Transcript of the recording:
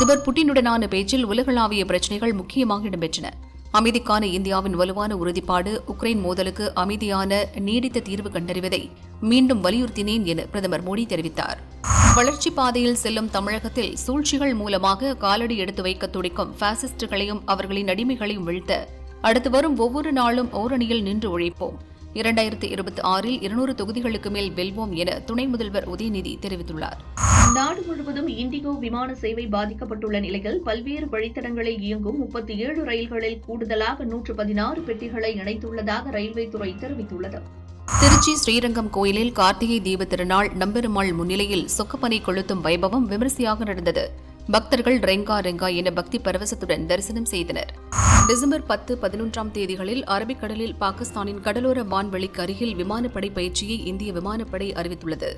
அதிபர் புட்டினுடனான பேச்சில் உலகளாவிய பிரச்சினைகள் முக்கியமாக இடம்பெற்றன. அமைதிக்கான இந்தியாவின் வலுவான உறுதிப்பாடு உக்ரைன் மோதலுக்கு அமைதியான நீடித்த தீர்வு கண்டறிவதை மீண்டும் வலியுறுத்தினேன் என பிரதமர் மோடி தெரிவித்தார். வளர்ச்சிப் பாதையில் செல்லும் தமிழகத்தில் சூழ்ச்சிகள் மூலமாக காலடி எடுத்து வைக்க துடிக்கும் பாசிஸ்டுகளையும் அவர்களின் அடிமைகளையும் வீழ்த்த அடுத்து வரும் ஒவ்வொரு நாளும் ஓரணியில் நின்று உழைப்போம். இரண்டாயிரத்தி இருபத்தி ஆறில் இருநூறு தொகுதிகளுக்கு மேல் வெல்வோம் என துணை முதல்வர் உதயநிதி தெரிவித்துள்ளார். நாடு முழுவதும் இண்டிகோ விமான சேவை பாதிக்கப்பட்டுள்ள நிலையில் பல்வேறு வழித்தடங்களில் இயங்கும் முப்பத்தி ஏழு ரயில்களில் கூடுதலாக நூற்று பதினாறு பெட்டிகளை இணைத்துள்ளதாக ரயில்வே துறை தெரிவித்துள்ளது. திருச்சி ஸ்ரீரங்கம் கோயிலில் கார்த்திகை தீப திருநாள் நம்பெருமாள் முன்னிலையில் சொக்கப்பனை கொளுத்தும் வைபவம் விமரிசையாக நடந்தது. பக்தர்கள் ரெங்கா ரெங்கா என பக்தி பரவசத்துடன் தரிசனம் செய்தனர். டிசம்பர் பத்து பதினொன்றாம் தேதிகளில் அரபிக்கடலில் பாகிஸ்தானின் கடலோர வான்வெளிக்கு அருகில் விமானப்படை பயிற்சியை இந்திய விமானப்படை அறிவித்துள்ளது.